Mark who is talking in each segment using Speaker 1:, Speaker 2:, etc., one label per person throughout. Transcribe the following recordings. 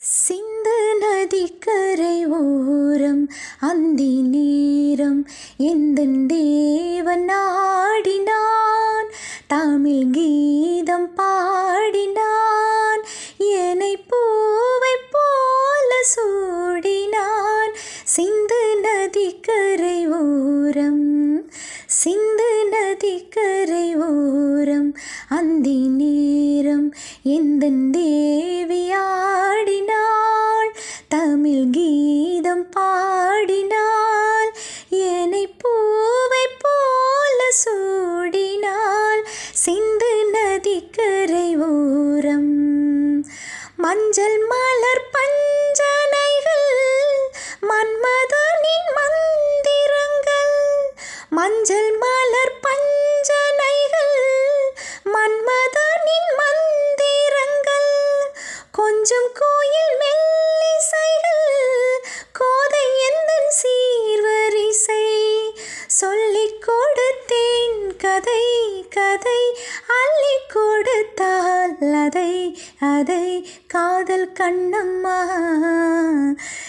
Speaker 1: சிந்து நதிக்கரை ஓரம் அந்தி நேரம் எந்த தேவன் ஆடினான்? தமிழ் கீதம் பாடினான் என்னை பூவை போல சூடினான். சிந்து நதிக்கரை ஓரம் சிந்து நதிக்கரை ஓரம் அந்தி நேரம் எந்த தேவி மஞ்சள் மலர் பஞ்சனைகள் மன்மதனின் மந்திரங்கள் மஞ்சள் கொடுத்தேன் கதை கதை அள்ளி கொடுத்தால் அதை அதை காதல் கண்ணம்மா.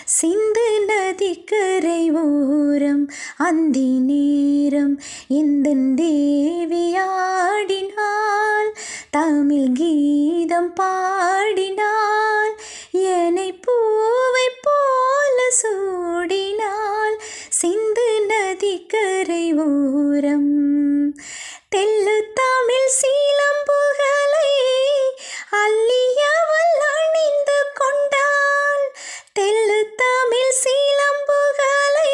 Speaker 1: சிந்து நதிக்கரை ஓரம் அந்தி நேரம் இந்த தேவியாடினால் தமிழ் கீதம் பாடினால் என்னை பூவை போல சூடினால்? சிந்து நதிக்கரை ஓரம் தெல்லு தமிழ் சீலம்புகளை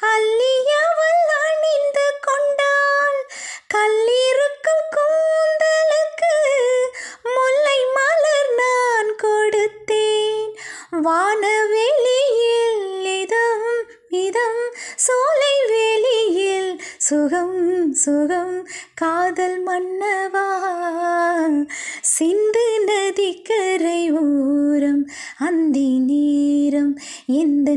Speaker 1: அள்ளியவள் அணிந்து கொண்டாள். கல்லிருக்கும் கூந்தலுக்கு முல்லை மலர் நான் கொடுத்தேன். வானவெளியில் இதம் இதம் சோலை வெளியில் சுகம் சுகம். காதல் மன்னவா சிந்து நதிக்கரை ஓரம் அந்தி நேரம் எந்த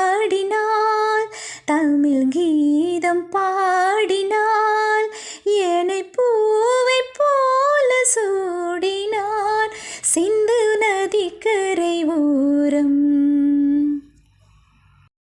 Speaker 1: தேவியாடினால் தமிழ் கீதம் பாடினால் ஏனை பூவை போல சூடினான் சிந்து நதிக்கரை ஓரம்